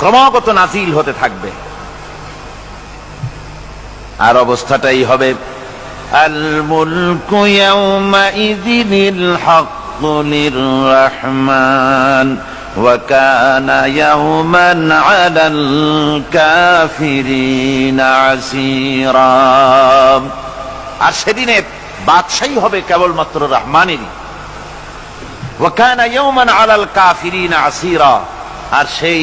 ক্রমাগত নাজিল হতে থাকবে আর অবস্থাটাই হবে আল মুলকু ইয়াউমাইযিনিল হাক্কু লিররহমান وكان يوما على الكافرين عسيرا আর সেদিনে বাদশাহী হবে কেবলমাত্র রহমানেরই ওয়াকানা ইয়াওমান আলাল কাফিরিনা আসীরা আর সেই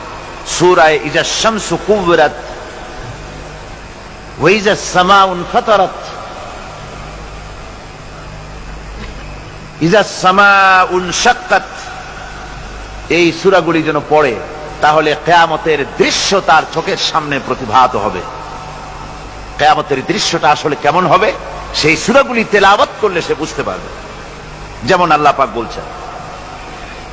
সুরায় ইজা শামসু কুবরাত ওয়াইজা ইজা এই সূরাগুলি যেন পড়ে, তাহলে কেয়ামতের দৃশ্য তার চোখের সামনে প্রতিভাত হবে। কেয়ামতের দৃশ্যটা আসলে কেমন হবে, সেই সূরাগুলি তেলাওয়াত করলে সে বুঝতে পারবে। যেমন আল্লাহ পাক বলছেন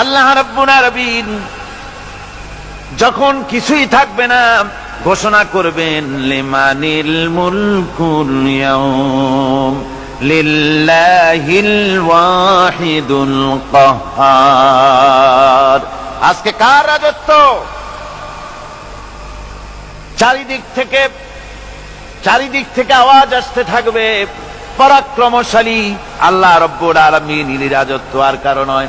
আল্লাহ রাব্বুল আলামিন যখন কিছুই থাকবে না, ঘোষণা করবেন, লিমানিল মুলকুল লিল্লাহিল ওয়াহিদুল কাহ্হার আজকে কার রাজত্ব? চারিদিক থেকে চারিদিক থেকে আওয়াজ আসতে থাকবে, পরাক্রমশালী আল্লাহ রব্বুল আলমিন ইনি রাজত্ব আর কারণ নয়।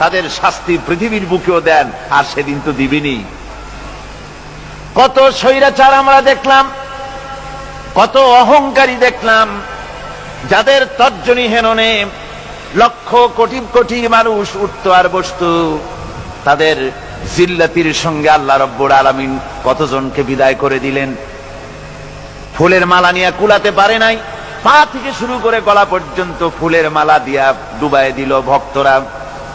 তাদের শাস্তি পৃথিবীর বুকেও দেন, আর সেদিন তো দিবিনি। কত স্বৈরাচার আমরা দেখলাম, কত অহংকারী দেখলাম, যাদের তর্জনী হেননে লক্ষ কোটি কোটি মানুষ উঠত আর বসত। তাদের জিল্লাতির সঙ্গে আল্লাহ রব্বুর আলামিন কতজনকে বিদায় করে দিলেন? ফুলের মালা নিয়ে কুলাতে পারে নাই, পা থেকে শুরু করে গলা পর্যন্ত ফুলের মালা দিয়া ডুবাই দিল ভক্তরা।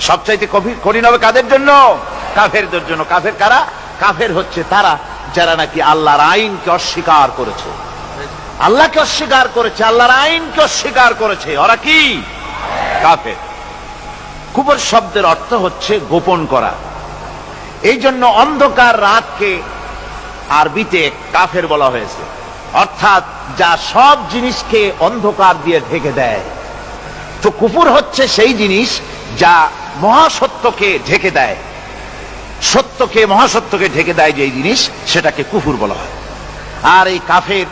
সবচাইতে কঠিন হবে কাদের জন্য? কাফেরদের জন্য। কাফের কারা? কাফের হচ্ছে তারা যারা নাকি আল্লাহর আইনকে অস্বীকার করেছে। আল্লাহকে অস্বীকার করেছে, আল্লাহর আইনকে অস্বীকার করেছে। ওরা কি? কাফের। কুবর শব্দের অর্থ হচ্ছে গোপন করা। এই জন্য অন্ধকার রাতকে আরবিতে কাফের বলা হয়েছে। অর্থাৎ যা সব জিনিসকে অন্ধকার দিয়ে ঢেকে দেয়। তো কুপুর হচ্ছে সেই জিনিস যা মহাসত্যকে ঢেকে দেয়। সত্যকে, মহাসত্যকে ঢেকে দেয় যে জিনিস, সেটাকে কুফুর বলা হয়। আর এই কাফের